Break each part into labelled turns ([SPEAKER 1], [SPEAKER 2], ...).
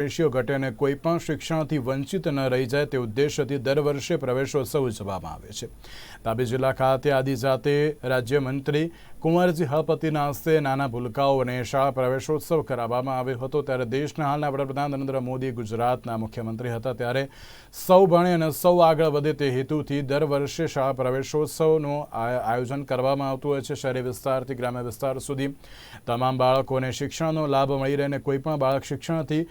[SPEAKER 1] Ratio ઘટે અને કોઈ પણ શિક્ષણથી વંચિત ન રહી જાય તે ઉદ્દેશ્યથી દર વર્ષે પ્રવેશોત્સવ ઉજવવામાં આવે છે. તાપી જિલ્લા ખાતે આદિજાતે રાજ્યમંત્રી કુંવરજી હળપતિના હસ્તે નાના ભૂલકાઓ અને શાળા પ્રવેશોત્સવ કરાવવામાં આવ્યો હતો. ત્યારે દેશના હાલના વડાપ્રધાન નરેન્દ્ર મોદી ગુજરાતના મુખ્યમંત્રી હતા. ત્યારે સૌ ભણે અને સૌ આગળ વધે તે હેતુથી દર વર્ષે શાળા પ્રવેશોત્સવનું આયોજન કરવામાં આવતું હોય છે. શહેરી વિસ્તારથી ગ્રામ્ય વિસ્તાર સુધી તમામ બાળકોને શિક્ષણનો લાભ મળી રહે અને કોઈપણ બાળક શિક્ષણથી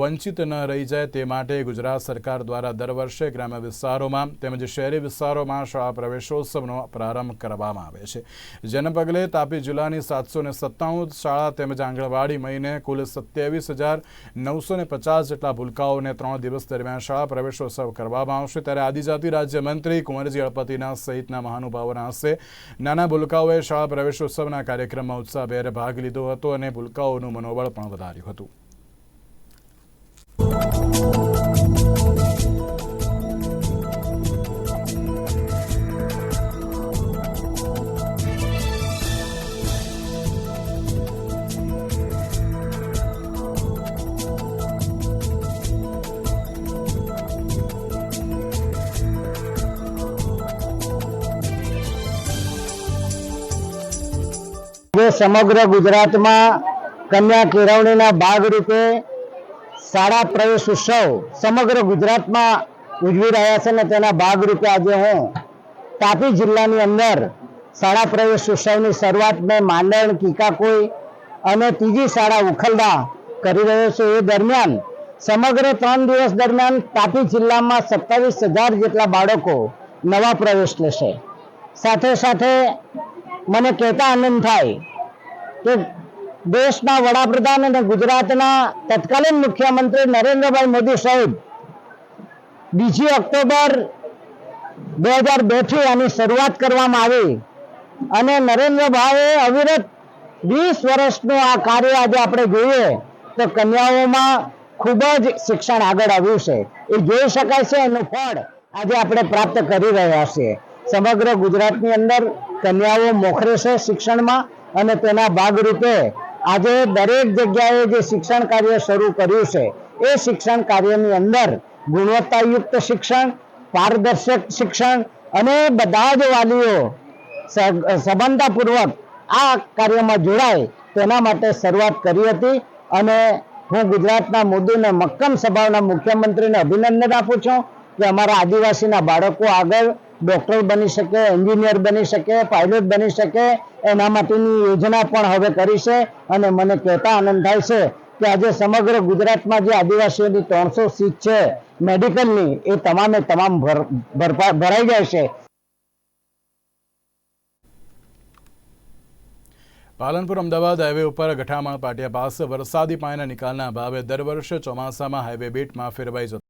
[SPEAKER 1] વંચિત ન રહી જાય તે માટે ગુજરાત સરકાર દ્વારા દર વર્ષે ગ્રામ્ય વિસ્તારોમાં તેમજ શહેરી વિસ્તારોમાં શાળા પ્રવેશોત્સવનો પ્રારંભ કરવામાં આવે છે. જેના પગલે તાપી જિલ્લાની સાતસો ને સત્તાણું શાળા તેમજ આંગણવાડી મહિને કુલ સત્યાવીસ હજાર નવસો ને પચાસ જેટલા ભૂલકાઓને ત્રણ દિવસ દરમિયાન શાળા પ્રવેશોત્સવ કરવામાં આવશે. ત્યારે આદિજાતિ રાજ્યમંત્રી કુંવરજી અળપતિના સહિતના મહાનુભાવોના હસ્તે નાના ભૂલકાઓએ શાળા પ્રવેશોત્સવના કાર્યક્રમમાં ઉત્સાહભેર ભાગ લીધો હતો અને ભૂલકાઓનું મનોબળ પણ વધાર્યું હતું.
[SPEAKER 2] જે સમગ્ર ગુજરાતમાં કન્યા કેળવણીના ભાગરૂપે શાળા પ્રવેશ ઉત્સવ સમગ્ર ગુજરાતમાં ઉજવી રહ્યા છે ને તેના ભાગરૂપે આજે હું તાપી જિલ્લાની અંદર શાળા પ્રવેશ ઉત્સવની શરૂઆત મેં માંડણ, કીકાકોઈ અને ત્રીજી શાળા ઉખલડા કરી રહ્યો છું. એ દરમિયાન સમગ્ર ત્રણ દિવસ દરમિયાન તાપી જિલ્લામાં સત્તાવીસ હજાર જેટલા બાળકો નવા પ્રવેશ લેશે. સાથે સાથે મને કહેતા આનંદ થાય કે દેશના વડાપ્રધાન અને ગુજરાતના તત્કાલીન મુખ્યમંત્રી નરેન્દ્રભાઈ મોદી સાહેબ બીજી ઓક્ટોબર બે હજાર બેથી આની શરૂઆત કરવામાં આવી. અને નરેન્દ્રભાઈએ અવિરત વીસ વર્ષનું આ કાર્ય આજે આપણે જોઈએ તો કન્યાઓમાં ખૂબ જ શિક્ષણ આગળ આવ્યું છે. એ જોઈ શકાય છે એનું ફળ આજે આપણે પ્રાપ્ત કરી રહ્યા છીએ. સમગ્ર ગુજરાતની અંદર કન્યાઓ મોખરે છે શિક્ષણમાં. અને તેના ભાગરૂપે આજે દરેક જગ્યાએ જે શિક્ષણ કાર્ય શરૂ કર્યું છે, એ શિક્ષણ કાર્યની અંદર ગુણવત્તાયુક્ત શિક્ષણ, પારદર્શક શિક્ષણ અને બધા જ વાલીઓ સભાનતાપૂર્વક આ કાર્યમાં જોડાય તેના માટે શરૂઆત કરી હતી અને હું ગુજરાતના મોદીને મક્કમ સ્વભાવના મુખ્યમંત્રીને અભિનંદન આપું છું કે અમારા આદિવાસીના બાળકો આગળ ડોક્ટર બની શકે, એન્જિનિયર બની શકે પાયલોટ બની શકે, એના માટેની યોજના પણ હવે કરી છે અને મને કહેતા આનંદ થાય છે કે આજે સમગ્ર ગુજરાતમાં જે આદિવાસીઓની ત્રણસો સીટ છે, મેડિકલની, એ તમામે તમામ ભર- ભરાઈ જાય છે.
[SPEAKER 1] પાલનપુર અમદાવાદ હાઈવે ઉપર ગઠામણ પાટિયા પાસે વરસાદી પાણીના નિકાલના અભાવે દર વર્ષે ચોમાસામાં હાઈવે બેટમાં ફેરવાઈ જતો